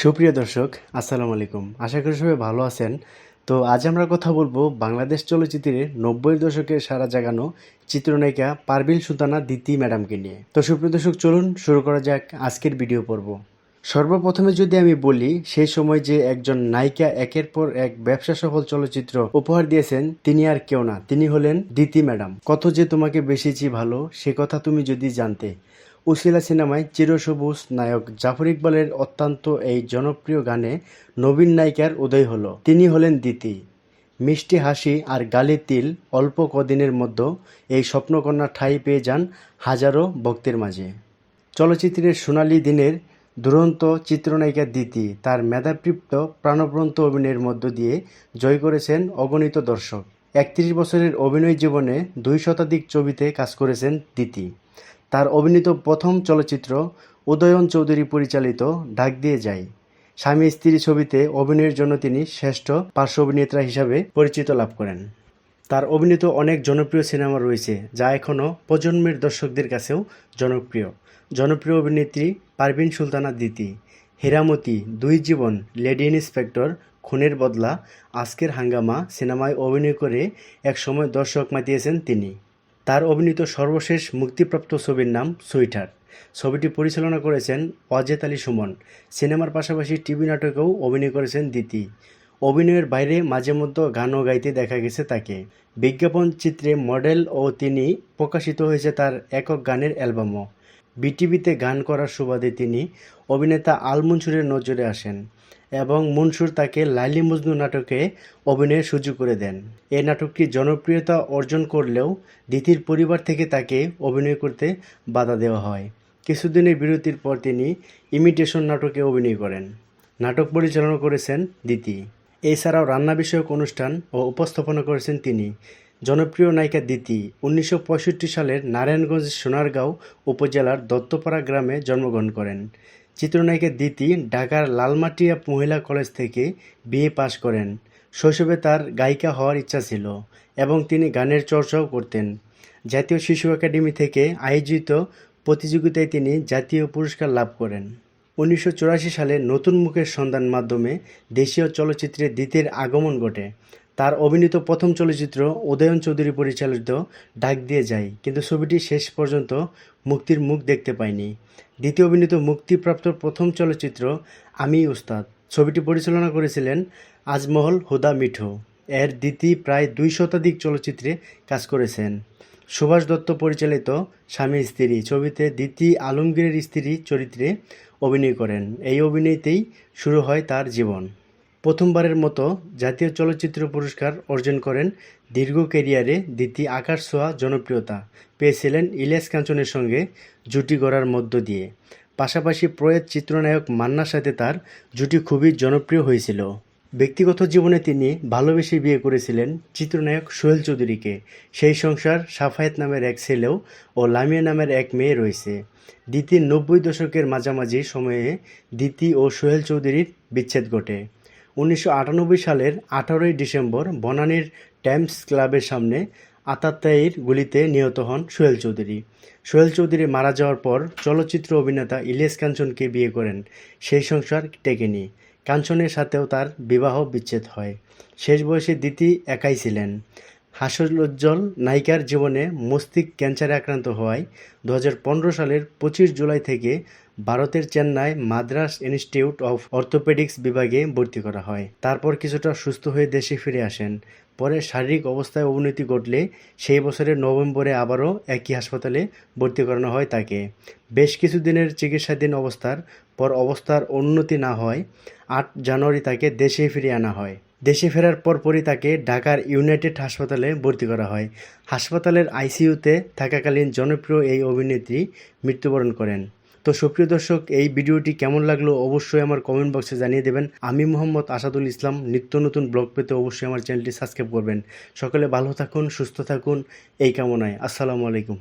সুপ্রিয় দর্শক, আসসালামু আলাইকুম। আশা করি সবাই ভালো আছেন। তো আজ আমরা কথা বলব বাংলাদেশ চলচ্চিত্রে নব্বই দশকের সারা জাগানো চিত্রনায়িকা পারভিন সুলতানা দিতি ম্যাডামকে নিয়ে। তো সুপ্রিয় দর্শক, চলুন শুরু করা যাক আজকের ভিডিও পর্ব। সর্বপ্রথমে যদি আমি বলি, সেই সময় যে একজন নায়িকা একের পর এক ব্যবসা সফল চলচ্চিত্র উপহার দিয়েছেন, তিনি আর কেউ না। তিনি হলেন দিতি ম্যাডাম। কত যে তোমাকে বেশিছি ভালো, সে কথা তুমি যদি জানতে। উসিলা সিনেমায় চিরসবুজ নায়ক জাফর ইকবালের অত্যন্ত এই জনপ্রিয় গানে নবীন নায়িকার উদয় হলো। তিনি হলেন দিতি মিষ্টি হাসি আর গালে তিল অল্প কদিনের মধ্যে এই স্বপ্নকন্যা ঠাঁই পেয়ে যান হাজারো ভক্তের মাঝে। চলচ্চিত্রের সোনালী দিনের দুরন্ত চিত্রনায়িকা দিতি তার মেধাতৃপ্ত প্রাণবন্ত অভিনয়ের মধ্য দিয়ে জয় করেছেন অগণিত দর্শক। একত্রিশ বছরের অভিনয় জীবনে দুই শতাধিক ছবিতে কাজ করেছেন দিতি তার অভিনীত প্রথম চলচ্চিত্র উদয়ন চৌধুরী পরিচালিত ডাক দিয়ে যায়। স্বামী স্ত্রী ছবিতে অভিনয়ের জন্য তিনি শ্রেষ্ঠ পার্শ্ব অভিনেতা হিসাবে পরিচিত লাভ করেন। তার অভিনীত অনেক জনপ্রিয় সিনেমা রয়েছে, যা এখনও প্রজন্মের দর্শকদের কাছেও জনপ্রিয়। জনপ্রিয় অভিনেত্রী পারভিন সুলতানা দিতি হীরামতি দুই জীবন, লেডি ইন্সপেক্টর খুনের বদলা, আজকের হাঙ্গামা সিনেমায় অভিনয় করে একসময় দর্শক মাতিয়েছেন তিনি। তার অভিনীত সর্বশেষ মুক্তিপ্রাপ্ত ছবির নাম সুইটার। ছবিটি পরিচালনা করেছেন অজেত আলী সুমন। সিনেমার পাশাপাশি টিভি নাটকেও অভিনয় করেছেন দিতি। অভিনয়ের বাইরে মাঝে মধ্যে গানও গাইতে দেখা গেছে তাকে। বিজ্ঞাপন চিত্রে মডেল ও তিনি প্রকাশিত হয়েছে তার একক গানের অ্যালবামও। বিটিভিতে গান করার সুবাদে তিনি অভিনেতা আল মনসুরের নজরে আসেন এবং মনসুর তাকে লাইলি মজনু নাটকে অভিনয়ের সুযোগ করে দেন। এই নাটকটি জনপ্রিয়তা অর্জন করলেও দিতির পরিবার থেকে তাকে অভিনয় করতে বাধা দেওয়া হয়। কিছুদিনের বিরতির পর তিনি ইমিটেশন নাটকে অভিনয় করেন। নাটক পরিচালনা করেছেন দিতি। এছাড়াও রান্না বিষয়ক অনুষ্ঠান ও উপস্থাপনা করেছেন তিনি। জনপ্রিয় নায়িকা দিতি উনিশশো পঁয়ষট্টি সালের নারায়ণগঞ্জের সোনারগাঁও উপজেলার দত্তপাড়া গ্রামে জন্মগ্রহণ করেন। চিত্রনায়িকা দিতি ঢাকার লালমাটিয়া মহিলা কলেজ থেকে বিএ পাশ করেন। শৈশবে তার গায়িকা হওয়ার ইচ্ছা ছিল এবং তিনি গানের চর্চাও করতেন। জাতীয় শিশু একাডেমি থেকে আয়োজিত প্রতিযোগিতায় তিনি জাতীয় পুরস্কার লাভ করেন। উনিশশো চুরাশি সালে নতুন মুখের সন্ধান মাধ্যমে দেশীয় চলচ্চিত্রে দ্বিতীয় আগমন ঘটে। তার অভিনীত প্রথম চলচ্চিত্র উদয়ন চৌধুরী পরিচালিত ডাক দিয়ে যায়, কিন্তু ছবিটি শেষ পর্যন্ত মুক্তির মুখ দেখতে পায়নি। দ্বিতীয় অভিনীত মুক্তিপ্রাপ্ত প্রথম চলচ্চিত্র আমি উস্তাদ। ছবিটি পরিচালনা করেছিলেন আজমহল হুদা মিঠু। এর দ্বিতীয় প্রায় দুই শতাধিক চলচ্চিত্রে কাজ করেছেন। সুভাষ দত্ত পরিচালিত স্বামী স্ত্রী ছবিতে দ্বিতীয় আলমগীরের স্ত্রী চরিত্রে অভিনয় করেন। এই অভিনয়তেই শুরু হয় তার জীবন। প্রথমবারের মতো জাতীয় চলচ্চিত্র পুরস্কার অর্জন করেন দীর্ঘ ক্যারিয়ারে দ্বিতীয় আকাশ ছোঁয়া জনপ্রিয়তা পেয়েছিলেন ইলিয়াস কাঞ্চনের সঙ্গে জুটি গড়ার মধ্য দিয়ে। পাশাপাশি প্রয়াত চিত্রনায়ক মান্নার সাথে তার জুটি খুবই জনপ্রিয় হয়েছিল। ব্যক্তিগত জীবনে তিনি ভালোবেসে বিয়ে করেছিলেন চিত্রনায়ক সোহেল চৌধুরীকে। সেই সংসার সাফায়েত নামের এক ছেলেও ও লামিয়া নামের এক মেয়ে রয়েছে। দ্বিতীয় নব্বই দশকের মাঝামাঝি সময়ে দ্বিতি ও সোহেল চৌধুরীর বিচ্ছেদ ঘটে। উনিশশো আটানব্বই সালের আঠারোই ডিসেম্বর বনানীর টাইমস ক্লাবের সামনে আতাত্তায়ীর গুলিতে নিহত হন সোহেল চৌধুরী। সোহেল চৌধুরী মারা যাওয়ার পর চলচ্চিত্র অভিনেতা ইলিয়াস কাঞ্চনকে বিয়ে করেন। সেই সংসার টেকেনি। কাঞ্চনের সাথেও তার বিবাহ বিচ্ছেদ হয়। শেষ বয়সে দিতি একাই ছিলেন। হাস্যোজ্জ্বল নায়িকার জীবনে মস্তিষ্ক ক্যান্সারে আক্রান্ত হওয়ায় দু হাজার পনেরো সালের পঁচিশ জুলাই থেকে ভারতের Chennai Madras institute of orthopaedics বিভাগে ভর্তি করা হয়। তারপর কিছুটা সুস্থ হয়ে দেশে ফিরে আসেন। পরে শারীরিক অবস্থায় অবনতি ঘটলে সেই বছরের নভেম্বরে আবারও একই হাসপাতালে ভর্তি করানো হয় তাকে। বেশ কিছুদিনের চিকিৎসাধীন অবস্থার পর অবস্থার উন্নতি না হয় আট জানুয়ারি তাকে দেশে ফিরিয়ে আনা হয়। দেশে ফেরার পরপরই তাকে ঢাকার ইউনাইটেড হাসপাতালে ভর্তি করা হয়। হাসপাতালের আইসিইউতে থাকাকালীন জনপ্রিয় এই অভিনেত্রী মৃত্যুবরণ করেন। তো সুপ্রিয় দর্শক, এই ভিডিওটি কেমন লাগল অবশ্যই আমার কমেন্ট বক্সে জানিয়ে দেবেন। আমি মোহাম্মদ আসাদুল ইসলাম, নিত্য নতুন ব্লগ পেতে অবশ্যই আমার চ্যানেলটি সাবস্ক্রাইব করবেন। সকলে ভালো থাকুন, সুস্থ থাকুন, এই কামনায়। আসসালামু আলাইকুম।